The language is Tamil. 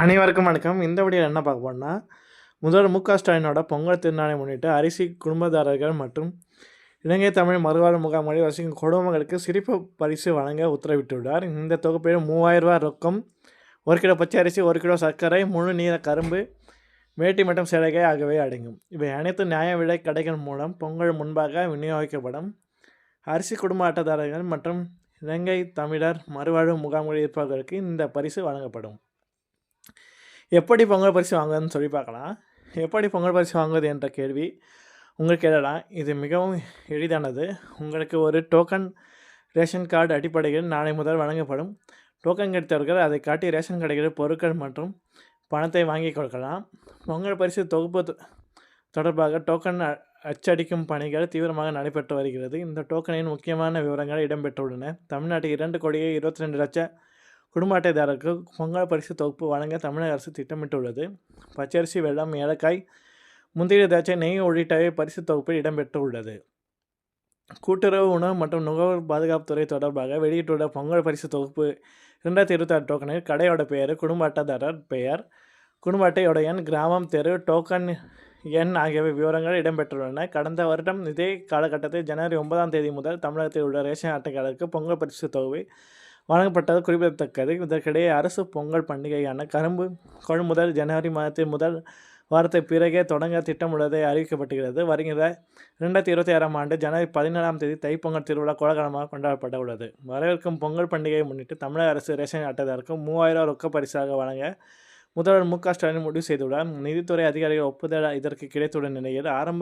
அனைவருக்கும் வணக்கம். இந்த வீடியோ என்ன பார்க்க போறோம்னா முதல்வர் மு க ஸ்டாலினோட பொங்கல் திருநாளை முன்னிட்டு அரிசி குடும்பதாரர்கள் மற்றும் இலங்கை தமிழ் மறுவாழ் முகாம்களில் வசிக்கும் குடும்பங்களுக்கு சிரிப்பு பரிசு வழங்க உத்தரவிட்டுள்ளார். இந்த தொகுப்பில் மூவாயிரம் ரூபாய் ரொக்கம் ஒரு கிலோ பச்சை அரிசி ஒரு கிலோ சர்க்கரை முழு நீர கரும்பு வேட்டி மற்றும் சேலைகை ஆகியவை அடங்கும். இவை அனைத்து நியாய விலை கடைகள் மூலம் பொங்கல் முன்பாக விநியோகிக்கப்படும். அரிசி குடும்ப அட்டதாரர்கள் மற்றும் இலங்கை தமிழர் மறுவாழ்வு முகாம்களில் இருப்பவர்களுக்கு இந்த பரிசு வழங்கப்படும். எப்படி பொங்கல் பரிசு வாங்குறதுன்னு சொல்லி பார்க்கலாம். எப்படி பொங்கல் பரிசு வாங்குவது என்ற கேள்வி உங்களுக்கு எழலாம் இது மிகவும் எளிதானது. உங்களுக்கு ஒரு டோக்கன் ரேஷன் கார்டு அடிப்படையில் நாளை முதல் வழங்கப்படும். டோக்கன் கிடைத்தவர்கள் அதை காட்டி ரேஷன் கடைகளில் பொருட்கள் மற்றும் பணத்தை வாங்கி கொடுக்கலாம் பொங்கல் பரிசு தொகுப்பு தொடர்பாக டோக்கன் அச்சடிக்கும் பணிகள் தீவிரமாக நடைபெற்று வருகிறது. இந்த டோக்கனின் முக்கியமான விவரங்கள் இடம்பெற்றுள்ளன. தமிழ்நாட்டில் இரண்டு கோடியே இருபத்தி ரெண்டு லட்சம் குடும்ப அட்டைதாரருக்கு பொங்கல் பரிசு தொகுப்பு வழங்க தமிழக அரசு திட்டமிட்டுள்ளது. பச்சரிசி வெள்ளம் ஏலக்காய் முந்திரி திராட்சை நெய் உள்ளிட்டவை பரிசு தொகுப்பில் இடம்பெற்றுள்ளது. கூட்டுறவு உணவு மற்றும் நுகர்வோர் பாதுகாப்புத்துறை தொடர்பாக வெளியிட்டுள்ள பொங்கல் பரிசு தொகுப்பு இரண்டாயிரத்தி இருபத்தாறு டோக்கனில் கடையோட பெயர் குடும்ப அட்டைதாரர் பெயர் குடும்ப அட்டையோட எண் கிராமம் தெரு டோக்கன் எண் ஆகியவை விவரங்கள் இடம்பெற்றுள்ளன. கடந்த வருடம் இதே காலகட்டத்தில் ஜனவரி ஒன்பதாம் தேதி முதல் தமிழகத்தில் உள்ள ரேஷன் அட்டைக்காரருக்கு பொங்கல் பரிசு தொகுப்பு வழங்கப்பட்டது குறிப்பிடத்தக்கது. இதற்கிடையே அரசு பொங்கல் பண்டிகையான கரும்பு கொள்முதல் ஜனவரி மாதத்தில் முதல் வாரத்தை பிறகே தொடங்க திட்டமுள்ளதை அறிவிக்கப்பட்டுகிறது வருகிற ரெண்டாயிரத்தி இருபத்தி ஆறாம் ஆண்டு ஜனவரி பதினேழாம் தேதி தைப்பொங்கல் திருவிழா கோலகாலமாக கொண்டாடப்பட உள்ளது. வரவிருக்கும் பொங்கல் பண்டிகையை முன்னிட்டு தமிழக அரசு ரேஷன் அட்டைதாருக்கு மூவாயிரம் ரொக்க பரிசாக வழங்க முதல்வர் மு க ஸ்டாலின் முடிவு செய்துள்ளார். நிதித்துறை அதிகாரிகள் ஒப்புதல் இதற்கு கிடைத்துள்ள நிலையில் ஆரம்ப